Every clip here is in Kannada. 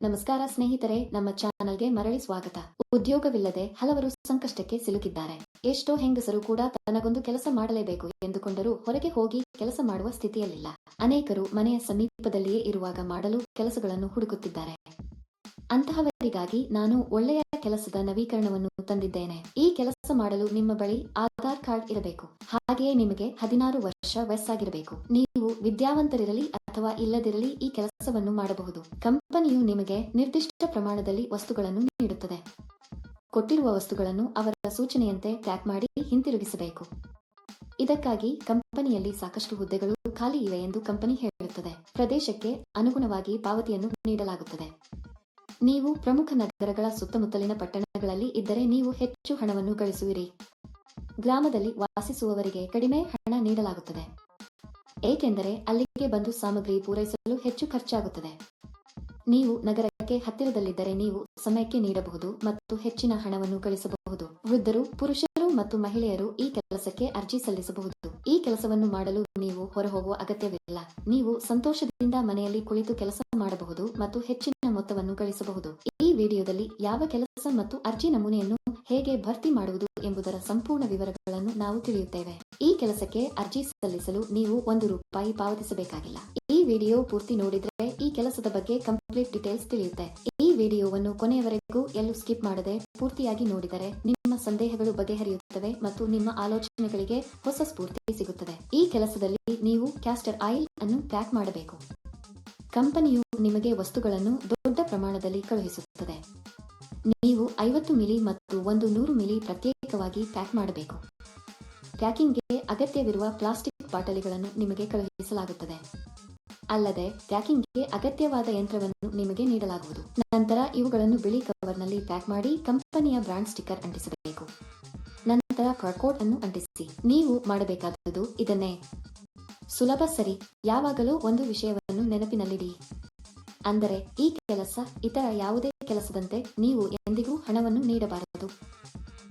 ನಮಸ್ಕಾರ ಸ್ನೇಹಿತರೆ, ನಮ್ಮ ಚಾನಲ್ಗೆ ಮರಳಿ ಸ್ವಾಗತ. ಉದ್ಯೋಗವಿಲ್ಲದೆ ಹಲವರು ಸಂಕಷ್ಟಕ್ಕೆ ಸಿಲುಕಿದ್ದಾರೆ. ಎಷ್ಟೋ ಹೆಂಗಸರು ಕೂಡ ತನಗೊಂದು ಕೆಲಸ ಮಾಡಲೇಬೇಕು ಎಂದುಕೊಂಡರೂ ಹೊರಗೆ ಹೋಗಿ ಕೆಲಸ ಮಾಡುವ ಸ್ಥಿತಿಯಲ್ಲಿಲ್ಲ. ಅನೇಕರು ಮನೆಯ ಸಮೀಪದಲ್ಲಿಯೇ ಇರುವಾಗ ಮಾಡಲು ಕೆಲಸಗಳನ್ನು ಹುಡುಕುತ್ತಿದ್ದಾರೆ. ಅಂತಹವರಿಗಾಗಿ ನಾನು ಒಳ್ಳೆಯ ಕೆಲಸದ ನವೀಕರಣವನ್ನು ತಂದಿದ್ದೇನೆ. ಈ ಕೆಲಸ ಮಾಡಲು ನಿಮ್ಮ ಬಳಿ ಆಧಾರ್ ಕಾರ್ಡ್ ಇರಬೇಕು. ಹಾಗೆಯೇ ನಿಮಗೆ ಹದಿನಾರು ವರ್ಷ ವಯಸ್ಸಾಗಿರಬೇಕು. ನೀವು ವಿದ್ಯಾವಂತರಿರಲಿ ಅಥವಾ ಇಲ್ಲದಿರಲಿ ಈ ಕೆಲಸವನ್ನು ಮಾಡಬಹುದು. ಕಂಪನಿಯು ನಿಮಗೆ ನಿರ್ದಿಷ್ಟ ಪ್ರಮಾಣದಲ್ಲಿ ವಸ್ತುಗಳನ್ನು ನೀಡುತ್ತದೆ. ಕೊಟ್ಟಿರುವ ವಸ್ತುಗಳನ್ನು ಅವರ ಸೂಚನೆಯಂತೆ ಪ್ಯಾಕ್ ಮಾಡಿ ಹಿಂತಿರುಗಿಸಬೇಕು. ಇದಕ್ಕಾಗಿ ಕಂಪನಿಯಲ್ಲಿ ಸಾಕಷ್ಟು ಹುದ್ದೆಗಳು ಖಾಲಿ ಇವೆ ಎಂದು ಕಂಪನಿ ಹೇಳುತ್ತದೆ. ಪ್ರದೇಶಕ್ಕೆ ಅನುಗುಣವಾಗಿ ಪಾವತಿಯನ್ನು ನೀಡಲಾಗುತ್ತದೆ. ನೀವು ಪ್ರಮುಖ ನಗರಗಳ ಸುತ್ತಮುತ್ತಲಿನ ಪಟ್ಟಣಗಳಲ್ಲಿ ಇದ್ದರೆ ನೀವು ಹೆಚ್ಚು ಹಣವನ್ನು ಗಳಿಸುವಿರಿ. ಗ್ರಾಮದಲ್ಲಿ ವಾಸಿಸುವವರಿಗೆ ಕಡಿಮೆ ಹಣ ನೀಡಲಾಗುತ್ತದೆ. ಏಕೆಂದರೆ ಅಲ್ಲಿಗೆ ಬಂದು ಸಾಮಗ್ರಿ ಪೂರೈಸಲು ಹೆಚ್ಚು ಖರ್ಚಾಗುತ್ತದೆ. ನೀವು ನಗರಕ್ಕೆ ಹತ್ತಿರದಲ್ಲಿದ್ದರೆ ನೀವು ಸಮಯಕ್ಕೆ ನೀಡಬಹುದು ಮತ್ತು ಹೆಚ್ಚಿನ ಹಣವನ್ನು ಗಳಿಸಬಹುದು. ವೃದ್ಧರು, ಪುರುಷರು ಮತ್ತು ಮಹಿಳೆಯರು ಈ ಕೆಲಸಕ್ಕೆ ಅರ್ಜಿ ಸಲ್ಲಿಸಬಹುದು. ಈ ಕೆಲಸವನ್ನು ಮಾಡಲು ನೀವು ಹೊರಹೋಗುವ ಅಗತ್ಯವಿಲ್ಲ. ನೀವು ಸಂತೋಷದಿಂದ ಮನೆಯಲ್ಲಿ ಕುಳಿತು ಕೆಲಸ ಮಾಡಬಹುದು ಮತ್ತು ಹೆಚ್ಚಿನ ಮೊತ್ತವನ್ನು ಗಳಿಸಬಹುದು. ಈ ವಿಡಿಯೋದಲ್ಲಿ ಯಾವ ಕೆಲಸ ಮತ್ತು ಅರ್ಜಿ ನಮೂನೆಯನ್ನು ಹೇಗೆ ಭರ್ತಿ ಮಾಡುವುದು ಎಂಬುದರ ಸಂಪೂರ್ಣ ವಿವರಗಳನ್ನು ನಾವು ತಿಳಿಯುತ್ತೇವೆ. ಈ ಕೆಲಸಕ್ಕೆ ಅರ್ಜಿ ಸಲ್ಲಿಸಲು ನೀವು ಒಂದು ರೂಪಾಯಿ ಪಾವತಿಸಬೇಕಾಗಿಲ್ಲ. ಈ ವಿಡಿಯೋ ಪೂರ್ತಿ ನೋಡಿದ್ರೆ ಈ ಕೆಲಸದ ಬಗ್ಗೆ ಕಂಪ್ಲೀಟ್ ಡೀಟೇಲ್ಸ್ ತಿಳಿಯುತ್ತೆ. ವಿಡಿಯೋವನ್ನು ಕೊನೆಯವರೆಗೂ ಎಲ್ಲೂ ಸ್ಕಿಪ್ ಮಾಡದೆ ಪೂರ್ತಿಯಾಗಿ ನೋಡಿದರೆ ನಿಮ್ಮ ಸಂದೇಹಗಳು ಬಗೆಹರಿಯುತ್ತವೆ ಮತ್ತು ನಿಮ್ಮ ಆಲೋಚನೆಗಳಿಗೆ ಹೊಸ ಸ್ಫೂರ್ತಿ ಸಿಗುತ್ತದೆ. ಈ ಕೆಲಸದಲ್ಲಿ ನೀವು ಕ್ಯಾಸ್ಟರ್ ಆಯಿಲ್ ಅನ್ನು ಪ್ಯಾಕ್ ಮಾಡಬೇಕು. ಕಂಪನಿಯು ನಿಮಗೆ ವಸ್ತುಗಳನ್ನು ದೊಡ್ಡ ಪ್ರಮಾಣದಲ್ಲಿ ಕಳುಹಿಸುತ್ತದೆ. ನೀವು ಐವತ್ತು ಮಿಲಿ ಮತ್ತು ಒಂದು ನೂರು ಮಿಲಿ ಪ್ರತ್ಯೇಕವಾಗಿ ಪ್ಯಾಕ್ ಮಾಡಬೇಕು. ಪ್ಯಾಕಿಂಗ್ಗೆ ಅಗತ್ಯವಿರುವ ಪ್ಲಾಸ್ಟಿಕ್ ಬಾಟಲಿಗಳನ್ನು ನಿಮಗೆ ಕಳುಹಿಸಲಾಗುತ್ತದೆ. ಅಲ್ಲದೆ ಪ್ಯಾಕಿಂಗ್ಗೆ ಅಗತ್ಯವಾದ ಯಂತ್ರವನ್ನು ನಿಮಗೆ ನೀಡಲಾಗುವುದು. ನಂತರ ಇವುಗಳನ್ನು ಬಿಳಿ ಕವರ್ನಲ್ಲಿ ಪ್ಯಾಕ್ ಮಾಡಿ ಕಂಪನಿಯ ಬ್ರಾಂಡ್ ಸ್ಟಿಕ್ಕರ್ ಅಂಟಿಸಬೇಕು. ನಂತರ ಕೋಡ್ ಅನ್ನು ಅಂಟಿಸಿ. ನೀವು ಮಾಡಬೇಕಾದದ್ದು ಇದನ್ನೇ. ಸುಲಭ ಸರಿ. ಯಾವಾಗಲೂ ಒಂದು ವಿಷಯವನ್ನು ನೆನಪಿನಲ್ಲಿಡಿ. ಅಂದರೆ ಈ ಕೆಲಸ ಇತರ ಯಾವುದೇ ಕೆಲಸದಂತೆ ನೀವು ಎಂದಿಗೂ ಹಣವನ್ನು ನೀಡಬಾರದು.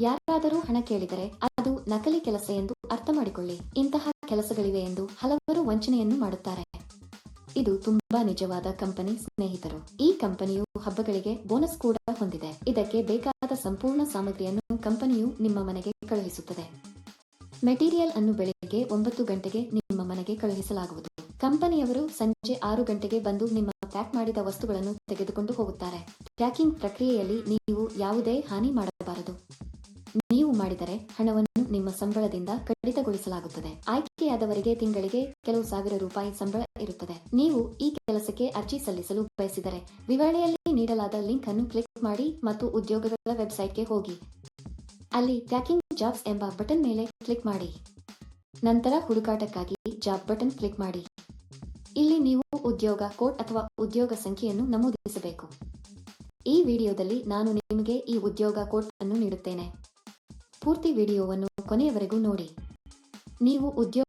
ಯಾರಾದರೂ ಹಣ ಕೇಳಿದರೆ ಅದು ನಕಲಿ ಕೆಲಸ ಎಂದು ಅರ್ಥ ಮಾಡಿಕೊಳ್ಳಿ ಇಂತಹ ಕೆಲಸಗಳಿವೆ ಎಂದು ಹಲವರು ವಂಚನೆಯನ್ನು ಮಾಡುತ್ತಾರೆ. ಇದು ತುಂಬಾ ನಿಜವಾದ ಕಂಪನಿ ಸ್ನೇಹಿತರು. ಈ ಕಂಪನಿಯು ಹಬ್ಬಗಳಿಗೆ ಬೋನಸ್ ಕೂಡ ಹೊಂದಿದೆ. ಇದಕ್ಕೆ ಬೇಕಾದ ಸಂಪೂರ್ಣ ಸಾಮಗ್ರಿಯನ್ನು ಕಂಪನಿಯು ನಿಮ್ಮ ಮನೆಗೆ ಕಳುಹಿಸುತ್ತದೆ. ಮೆಟೀರಿಯಲ್ ಅನ್ನು ಬೆಳಿಗ್ಗೆ ಒಂಬತ್ತು ಗಂಟೆಗೆ ನಿಮ್ಮ ಮನೆಗೆ ಕಳುಹಿಸಲಾಗುವುದು. ಕಂಪನಿಯವರು ಸಂಜೆ ಆರು ಗಂಟೆಗೆ ಬಂದು ನಿಮ್ಮ ಪ್ಯಾಕ್ ಮಾಡಿದ ವಸ್ತುಗಳನ್ನು ತೆಗೆದುಕೊಂಡು ಹೋಗುತ್ತಾರೆ. ಪ್ಯಾಕಿಂಗ್ ಪ್ರಕ್ರಿಯೆಯಲ್ಲಿ ನೀವು ಯಾವುದೇ ಹಾನಿ ಮಾಡಬಾರದು. ನೀವು ಮಾಡಿದರೆ ಹಣವನ್ನು ನಿಮ್ಮ ಸಂಬಳದಿಂದ ಕಡಿತಗೊಳಿಸಲಾಗುತ್ತದೆ. ಆಯ್ಕೆಯಾದವರಿಗೆ ತಿಂಗಳಿಗೆ ಕೆಲವು ಸಾವಿರ ರೂಪಾಯಿ ಸಂಬಳ ಇರುತ್ತದೆ. ನೀವು ಈ ಕೆಲಸಕ್ಕೆ ಅರ್ಜಿ ಸಲ್ಲಿಸಲು ಬಯಸಿದರೆ ವಿವರಣೆಯಲ್ಲಿ ನೀಡಲಾದ ಲಿಂಕ್ ಅನ್ನು ಕ್ಲಿಕ್ ಮಾಡಿ ಮತ್ತು ಉದ್ಯೋಗಗಳ ವೆಬ್ಸೈಟ್ಗೆ ಹೋಗಿ. ಅಲ್ಲಿ ಪ್ಯಾಕಿಂಗ್ ಜಾಬ್ಸ್ ಎಂಬ ಬಟನ್ ಮೇಲೆ ಕ್ಲಿಕ್ ಮಾಡಿ. ನಂತರ ಹುಡುಕಾಟಕ್ಕಾಗಿ ಜಾಬ್ ಬಟನ್ ಕ್ಲಿಕ್ ಮಾಡಿ. ಇಲ್ಲಿ ನೀವು ಉದ್ಯೋಗ ಕೋಡ್ ಅಥವಾ ಉದ್ಯೋಗ ಸಂಖ್ಯೆಯನ್ನು ನಮೂದಿಸಬೇಕು. ಈ ವಿಡಿಯೋದಲ್ಲಿ ನಾನು ನಿಮಗೆ ಈ ಉದ್ಯೋಗ ಕೋಡ್ ಅನ್ನು ನೀಡುತ್ತೇನೆ. ಪೂರ್ತಿ ವಿಡಿಯೋವನ್ನು ಕೊನೆಯವರೆಗೂ ನೋಡಿ. ನೀವು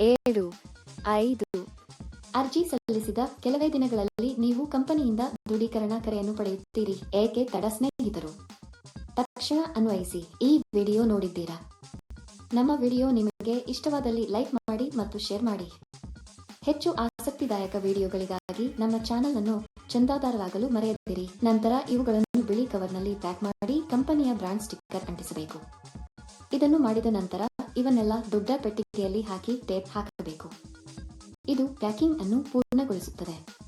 ಏಳು, ಐದು ಅರ್ಜಿ ಸಲ್ಲಿಸಿದ ಕೆಲವೇ ದಿನಗಳಲ್ಲಿ ನೀವು ಕಂಪನಿಯಿಂದ ದೃಢೀಕರಣ ಕರೆಯನ್ನು ಪಡೆಯುತ್ತೀರಿ, ಏಕೆ ತಡ ಸ್ನೇಹಿತರು? ತಕ್ಷಣ ಅನ್ವಯಿಸಿ, ಈ ವಿಡಿಯೋ ನೋಡಿದ್ದೀರಾ? ನಮ್ಮ ವಿಡಿಯೋ ನಿಮಗೆ ಇಷ್ಟವಾದಲ್ಲಿ ಲೈಕ್ ಮಾಡಿ ಮತ್ತು ಶೇರ್ ಮಾಡಿ. ಹೆಚ್ಚು ಆಸಕ್ತಿದಾಯಕ ವಿಡಿಯೋಗಳಿಗಾಗಿ ನಮ್ಮ ಚಾನೆಲ್ ಅನ್ನು ಚಂದಾದಾರರಾಗಲು ಮರೆಯದಿರಿ. ನಂತರ ಇವುಗಳನ್ನು ಬಿಳಿ ಕವರ್ನಲ್ಲಿ ಪ್ಯಾಕ್ ಮಾಡಿ ಕಂಪನಿಯ ಬ್ರಾಂಡ್ ಸ್ಟಿಕ್ಕರ್ ಅಂಟಿಸಬೇಕು. ಇದನ್ನು ಮಾಡಿದ ನಂತರ ಇವನ್ನೆಲ್ಲ ದೊಡ್ಡ ಪೆಟ್ಟಿಗೆಯಲ್ಲಿ ಹಾಕಿ ಟೇಪ್ ಹಾಕಬೇಕು. ಇದು ಪ್ಯಾಕಿಂಗ್ ಅನ್ನು ಪೂರ್ಣಗೊಳಿಸುತ್ತದೆ.